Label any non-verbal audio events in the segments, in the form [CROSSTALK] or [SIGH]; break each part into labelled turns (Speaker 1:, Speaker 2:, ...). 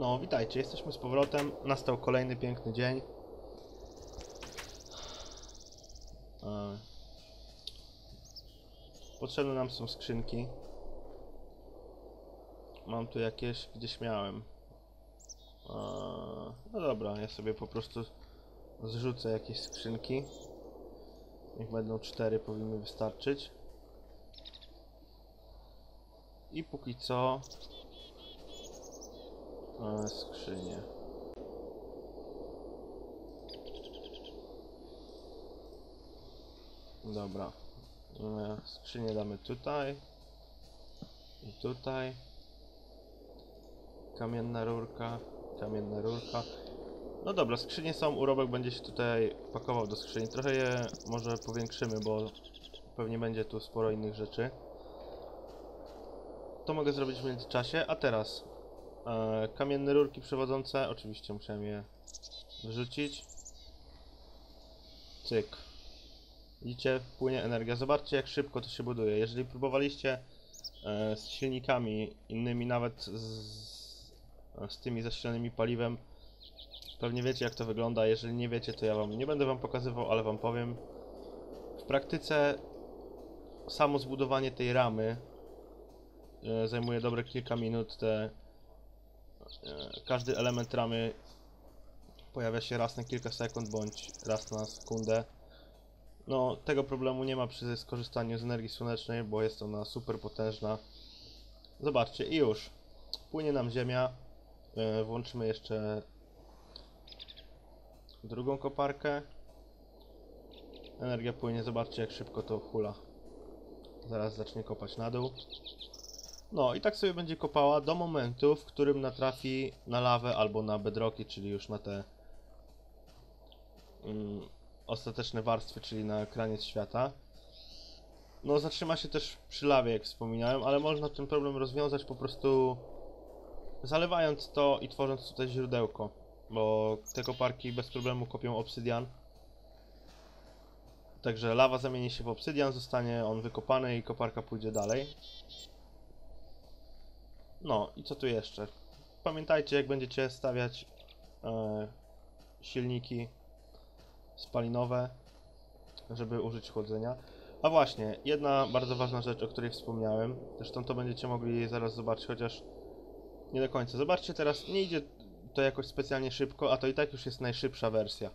Speaker 1: No, witajcie, jesteśmy z powrotem. Nastał kolejny piękny dzień. E, Potrzebne nam są skrzynki. Mam tu jakieś, gdzieś miałem. E, No dobra, ja sobie po prostu zrzucę jakieś skrzynki. Niech będą cztery, powinny wystarczyć. I póki co e, skrzynie. Dobra. E, Skrzynię damy tutaj. I tutaj. Kamienna rurka. Kamienna rurka. No dobra, skrzynie są, urobek będzie się tutaj pakował do skrzyni. Trochę je może powiększymy, bo pewnie będzie tu sporo innych rzeczy. To mogę zrobić w międzyczasie, a teraz e, kamienne rurki przewodzące, oczywiście musiałem je wyrzucić. Cyk. Widzicie, płynie energia. Zobaczcie jak szybko to się buduje. Jeżeli próbowaliście e, z silnikami innymi, nawet z, z tymi zasilanymi paliwem, pewnie wiecie jak to wygląda. Jeżeli nie wiecie, to ja wam nie będę wam pokazywał, ale wam powiem. W praktyce samo zbudowanie tej ramy e, zajmuje dobre kilka minut. Te, każdy element ramy pojawia się raz na kilka sekund bądź raz na sekundę. No, tego problemu nie ma przy skorzystaniu z energii słonecznej, bo jest ona super potężna. Zobaczcie, i już. Płynie nam ziemia. E, włączymy jeszcze drugą koparkę. Energia płynie, zobaczcie jak szybko to hula. Zaraz zacznie kopać na dół. No i tak sobie będzie kopała do momentu, w którym natrafi na lawę albo na bedrocki, czyli już na te mm, ostateczne warstwy, czyli na kraniec świata. No zatrzyma się też przy lawie, jak wspominałem, ale można ten problem rozwiązać po prostu zalewając to i tworząc tutaj źródełko, bo te koparki bez problemu kopią obsydian. Także lawa zamieni się w obsydian, zostanie on wykopany i koparka pójdzie dalej. No i co tu jeszcze? Pamiętajcie, jak będziecie stawiać e, silniki spalinowe, żeby użyć chłodzenia. A właśnie, jedna bardzo ważna rzecz, o której wspomniałem, zresztą to będziecie mogli zaraz zobaczyć, chociaż nie do końca. Zobaczcie teraz, nie idzie to jakoś specjalnie szybko, a to i tak już jest najszybsza wersja.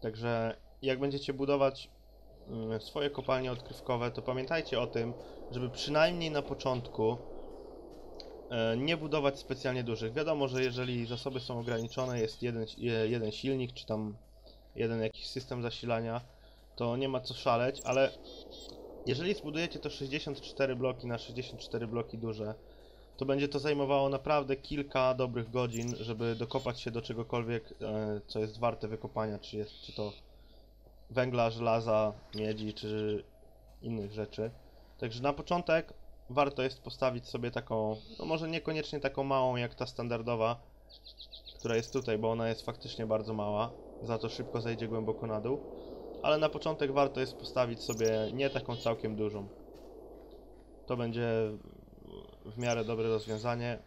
Speaker 1: Także jak będziecie budować mm, swoje kopalnie odkrywkowe, to pamiętajcie o tym, żeby przynajmniej na początku nie budować specjalnie dużych. Wiadomo, że jeżeli zasoby są ograniczone, jest jeden, je- jeden silnik, czy tam jeden jakiś system zasilania, to nie ma co szaleć, ale jeżeli zbudujecie to 64 bloki na 64 bloki duże, to będzie to zajmowało naprawdę kilka dobrych godzin, żeby dokopać się do czegokolwiek, e, co jest warte wykopania, czy jest czy to węgla, żelaza, miedzi, czy innych rzeczy. Także na początek warto jest postawić sobie taką, no może niekoniecznie taką małą jak ta standardowa, która jest tutaj, bo ona jest faktycznie bardzo mała, za to szybko zejdzie głęboko na dół. Ale na początek warto jest postawić sobie nie taką całkiem dużą. To będzie w miarę dobre rozwiązanie.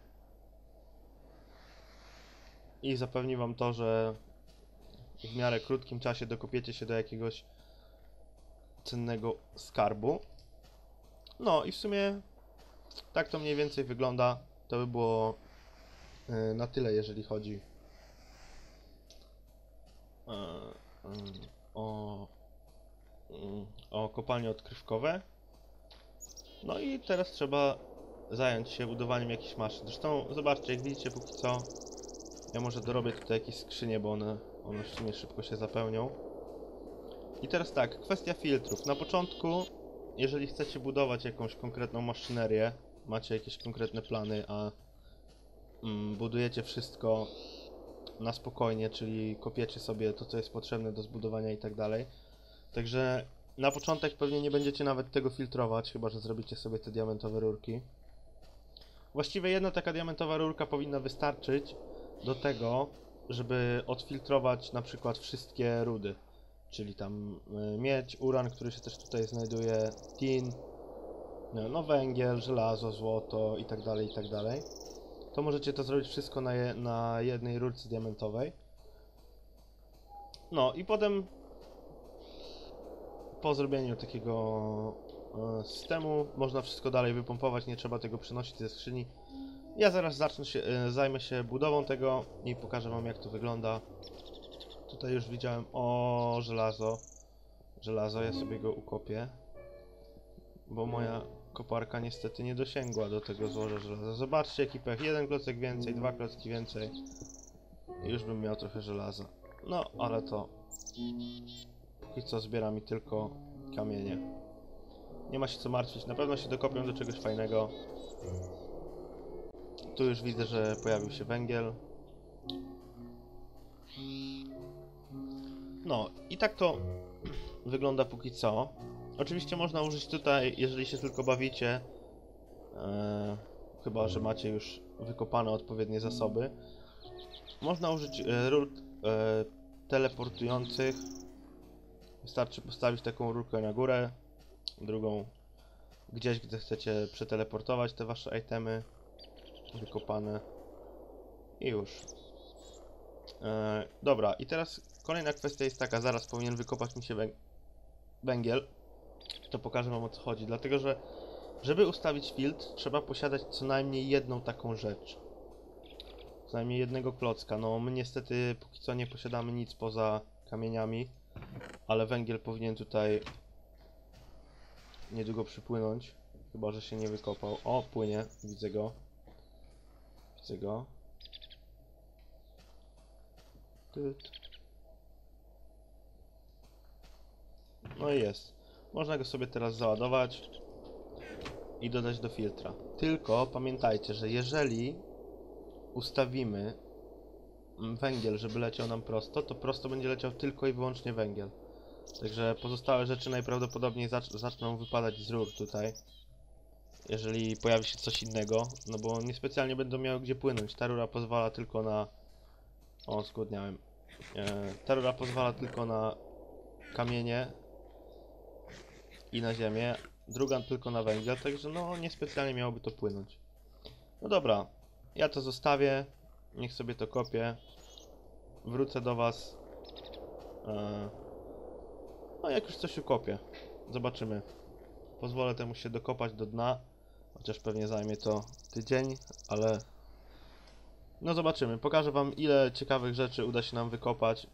Speaker 1: I zapewni wam to, że w miarę krótkim czasie dokopiecie się do jakiegoś cennego skarbu. No i w sumie tak to mniej więcej wygląda. To by było e, na tyle, jeżeli chodzi e, mm, o, mm, o kopalnie odkrywkowe. No i teraz trzeba zająć się budowaniem jakichś maszyn. Zresztą zobaczcie, jak widzicie póki co ja może dorobię tutaj jakieś skrzynie, bo one, one w sumie szybko się zapełnią. I teraz tak, kwestia filtrów. Na początku, jeżeli chcecie budować jakąś konkretną maszynerię, macie jakieś konkretne plany, a mm, budujecie wszystko na spokojnie, czyli kopiecie sobie to, co jest potrzebne do zbudowania i tak dalej. Także na początek pewnie nie będziecie nawet tego filtrować, chyba że zrobicie sobie te diamentowe rurki. Właściwie jedna taka diamentowa rurka powinna wystarczyć do tego, żeby odfiltrować na przykład wszystkie rudy. Czyli tam y, miedź, uran, który się też tutaj znajduje, tin, no, no węgiel, żelazo, złoto i tak dalej, i tak to możecie to zrobić wszystko na, je, na jednej rurce diamentowej. No i potem po zrobieniu takiego e, systemu można wszystko dalej wypompować, nie trzeba tego przynosić ze skrzyni. Ja zaraz zacznę się, e, zajmę się budową tego i pokażę wam jak to wygląda. Tutaj już widziałem, o żelazo, żelazo, ja sobie go ukopię, bo moja koparka niestety nie dosięgła do tego złoża żelaza. Zobaczcie jaki pech, jeden klocek więcej, dwa klocki więcej i już bym miał trochę żelaza. No, ale to póki co zbiera mi tylko kamienie. Nie ma się co martwić, na pewno się dokopią do czegoś fajnego. Tu już widzę, że pojawił się węgiel. No i tak to [CLEARS THROAT] wygląda póki co. Oczywiście można użyć tutaj, jeżeli się tylko bawicie, e, chyba że macie już wykopane odpowiednie zasoby. Można użyć e, rur e, teleportujących. Wystarczy postawić taką rurkę na górę, drugą gdzieś, gdzie chcecie przeteleportować te wasze itemy wykopane i już. E, dobra, i teraz kolejna kwestia jest taka, zaraz powinien wykopać mi się węg węgiel. To pokażę wam o co chodzi, dlatego że żeby ustawić filtr trzeba posiadać co najmniej jedną taką rzecz. Co najmniej jednego klocka. No my niestety póki co nie posiadamy nic poza kamieniami, ale węgiel powinien tutaj niedługo przypłynąć. Chyba, że się nie wykopał. O, płynie, widzę go. Widzę go. Tyt. No i jest. Można go sobie teraz załadować i dodać do filtra. Tylko pamiętajcie, że jeżeli ustawimy węgiel, żeby leciał nam prosto, to prosto będzie leciał tylko i wyłącznie węgiel. Także pozostałe rzeczy najprawdopodobniej zacz zaczną wypadać z rur tutaj. Jeżeli pojawi się coś innego, no bo niespecjalnie będą miały gdzie płynąć. Ta rura pozwala tylko na... O, zgłodniałem. E, ta rura pozwala tylko na kamienie i na ziemię, druga tylko na węgiel, także no niespecjalnie miałoby to płynąć. No dobra, ja to zostawię, niech sobie to kopię, wrócę do was, e, no jak już coś ukopię, zobaczymy. Pozwolę temu się dokopać do dna, chociaż pewnie zajmie to tydzień, ale no zobaczymy. Pokażę wam ile ciekawych rzeczy uda się nam wykopać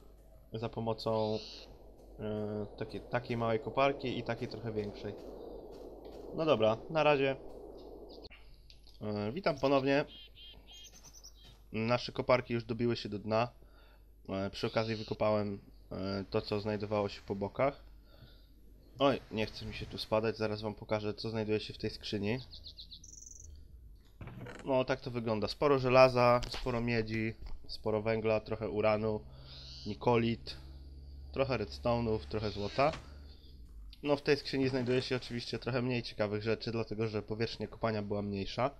Speaker 1: za pomocą takiej, takiej małej koparki i takiej trochę większej. No dobra, na razie. E, witam ponownie. Nasze koparki już dobiły się do dna. E, przy okazji wykopałem e, to, co znajdowało się po bokach. Oj, nie chce mi się tu spadać, zaraz wam pokażę, co znajduje się w tej skrzyni. No, tak to wygląda. Sporo żelaza, sporo miedzi, sporo węgla, trochę uranu, nikolit, trochę redstone'ów, trochę złota. No, w tej skrzyni znajduje się oczywiście trochę mniej ciekawych rzeczy, dlatego że powierzchnia kopania była mniejsza.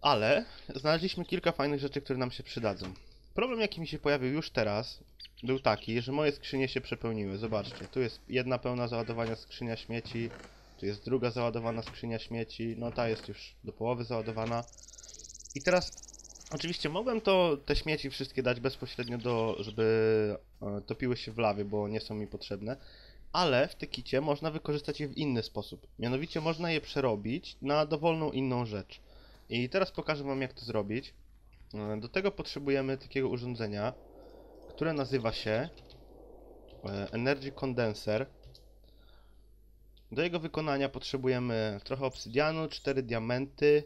Speaker 1: Ale znaleźliśmy kilka fajnych rzeczy, które nam się przydadzą. Problem, jaki mi się pojawił już teraz, był taki, że moje skrzynie się przepełniły. Zobaczcie, tu jest jedna pełna załadowania skrzynia śmieci, tu jest druga załadowana skrzynia śmieci, no ta jest już do połowy załadowana. I teraz, oczywiście mogłem to, te śmieci wszystkie dać bezpośrednio do, żeby e, topiły się w lawie, bo nie są mi potrzebne. Ale w Tekicie można wykorzystać je w inny sposób. Mianowicie można je przerobić na dowolną inną rzecz. I teraz pokażę wam jak to zrobić. E, Do tego potrzebujemy takiego urządzenia, które nazywa się e, Energy Condenser. Do jego wykonania potrzebujemy trochę obsydianu, 4 diamenty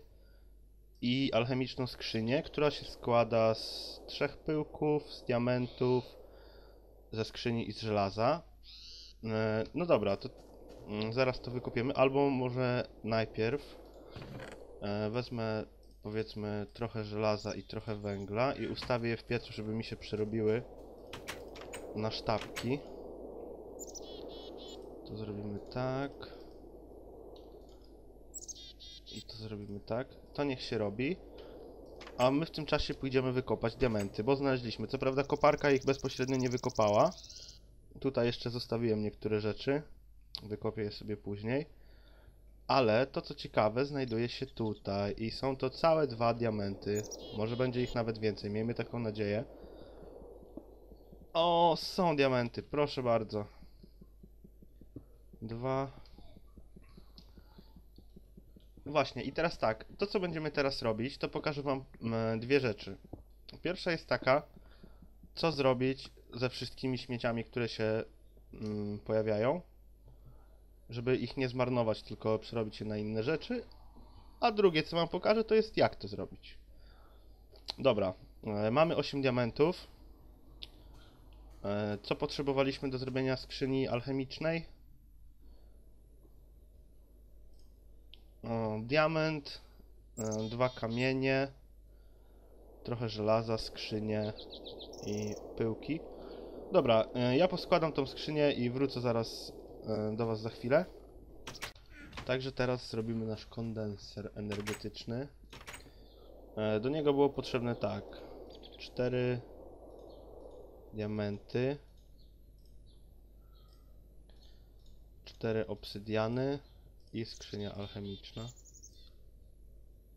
Speaker 1: i alchemiczną skrzynię, która się składa z trzech pyłków, z diamentów, ze skrzyni i z żelaza. E, No dobra, to mm, zaraz to wykopiemy, albo może najpierw e, wezmę powiedzmy trochę żelaza i trochę węgla i ustawię je w piecu, żeby mi się przerobiły na sztabki. To zrobimy tak. I to zrobimy tak. To niech się robi. A my w tym czasie pójdziemy wykopać diamenty, bo znaleźliśmy. Co prawda koparka ich bezpośrednio nie wykopała. Tutaj jeszcze zostawiłem niektóre rzeczy. Wykopię je sobie później. Ale to co ciekawe znajduje się tutaj i są to całe dwa diamenty. Może będzie ich nawet więcej, miejmy taką nadzieję. O, są diamenty, proszę bardzo. Dwa. Właśnie, i teraz tak, to co będziemy teraz robić, to pokażę wam mm, dwie rzeczy. Pierwsza jest taka, co zrobić ze wszystkimi śmieciami, które się mm, pojawiają, żeby ich nie zmarnować, tylko przerobić je na inne rzeczy. A drugie, co wam pokażę, to jest jak to zrobić. Dobra, e, mamy 8 diamentów. E, co potrzebowaliśmy do zrobienia skrzyni alchemicznej? Diament, e, dwa kamienie, trochę żelaza, skrzynie i pyłki. Dobra, e, ja poskładam tą skrzynię i wrócę zaraz e, do Was za chwilę. Także teraz zrobimy nasz kondenser energetyczny. Do niego było potrzebne tak, cztery diamenty, cztery obsydiany i skrzynia alchemiczna.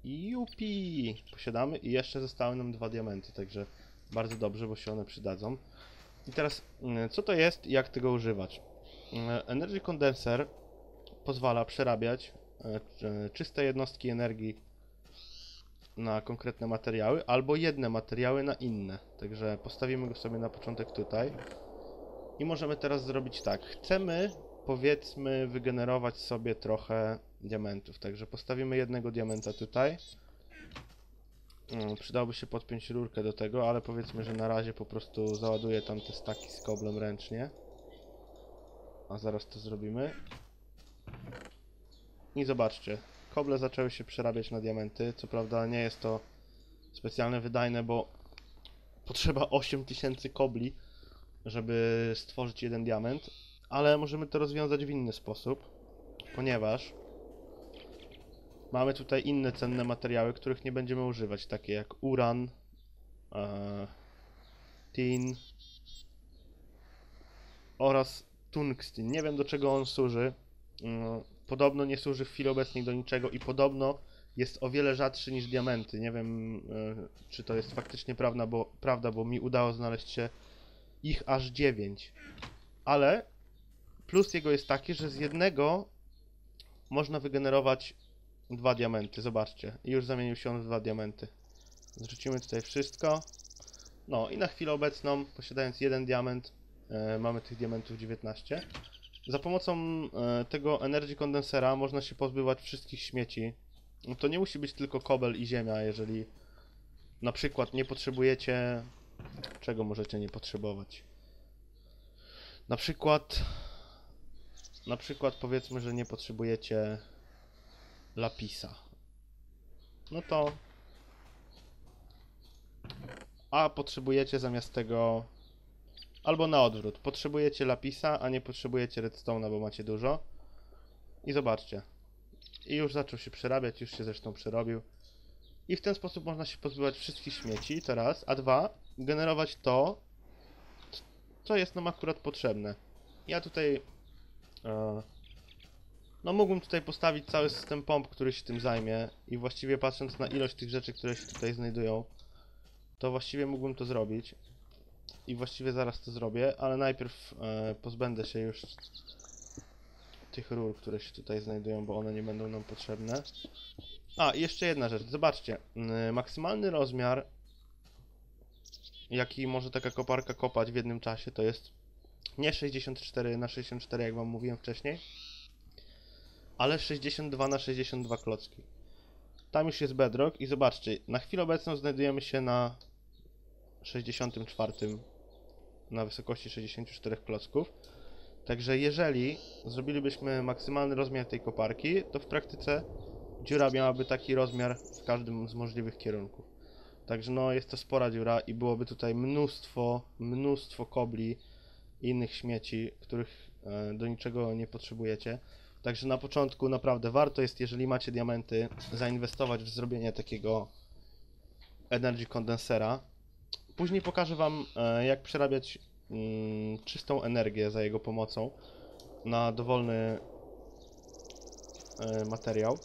Speaker 1: Jupi! Posiadamy i jeszcze zostały nam dwa diamenty, także bardzo dobrze, bo się one przydadzą. I teraz, mm, co to jest i jak tego używać? Mm, Energy Condenser pozwala przerabiać e, czy- czyste jednostki energii na konkretne materiały, albo jedne materiały na inne. Także postawimy go sobie na początek tutaj. I możemy teraz zrobić tak. Chcemy, powiedzmy, wygenerować sobie trochę diamentów. Także postawimy jednego diamenta tutaj. Mm, Przydałoby się podpiąć rurkę do tego, ale powiedzmy, że na razie po prostu załaduję tam te staki z koblem ręcznie. A zaraz to zrobimy. I zobaczcie, koble zaczęły się przerabiać na diamenty. Co prawda nie jest to specjalnie wydajne, bo potrzeba 8000 kobli, żeby stworzyć jeden diament, ale możemy to rozwiązać w inny sposób, ponieważ mamy tutaj inne cenne materiały, których nie będziemy używać, takie jak uran, e, tin oraz tungsten. Nie wiem do czego on służy. Mm, Podobno nie służy w chwili obecnej do niczego i podobno jest o wiele rzadszy niż diamenty. Nie wiem, e, czy to jest faktycznie prawda bo, prawda, bo mi udało znaleźć się ich aż 9. Ale plus jego jest taki, że z jednego można wygenerować dwa diamenty. Zobaczcie, i już zamienił się on w dwa diamenty. Zrzucimy tutaj wszystko. No i na chwilę obecną, posiadając jeden diament, e, mamy tych diamentów 19. Za pomocą e, tego Energy Condensera można się pozbywać wszystkich śmieci. No To nie musi być tylko kobel i ziemia, jeżeli na przykład nie potrzebujecie... Czego możecie nie potrzebować? Na przykład... Na przykład powiedzmy, że nie potrzebujecie lapisa. No to... A potrzebujecie zamiast tego Albo na odwrót. Potrzebujecie lapisa, a nie potrzebujecie redstone'a, bo macie dużo. I zobaczcie. I już zaczął się przerabiać, już się zresztą przerobił. I w ten sposób można się pozbywać wszystkich śmieci, to raz. A dwa, generować to, co jest nam akurat potrzebne. Ja tutaj... E, no mógłbym tutaj postawić cały system pomp, który się tym zajmie. I właściwie patrząc na ilość tych rzeczy, które się tutaj znajdują, to właściwie mógłbym to zrobić i właściwie zaraz to zrobię, ale najpierw e, pozbędę się już tych rur, które się tutaj znajdują, bo one nie będą nam potrzebne. A, i jeszcze jedna rzecz, zobaczcie, maksymalny rozmiar, jaki może taka koparka kopać w jednym czasie, to jest nie 64 na 64 jak wam mówiłem wcześniej, ale 62 na 62 klocki. Tam już jest bedrock i zobaczcie, na chwilę obecną znajdujemy się na 64 na wysokości 64 klocków. Także jeżeli zrobilibyśmy maksymalny rozmiar tej koparki, to w praktyce dziura miałaby taki rozmiar w każdym z możliwych kierunków. Także no jest to spora dziura i byłoby tutaj mnóstwo, mnóstwo kobli i innych śmieci, których e, do niczego nie potrzebujecie. Także na początku naprawdę warto jest, jeżeli macie diamenty, zainwestować w zrobienie takiego energy kondensera. Później pokażę Wam, e, jak przerabiać mm, czystą energię za jego pomocą na dowolny e, materiał.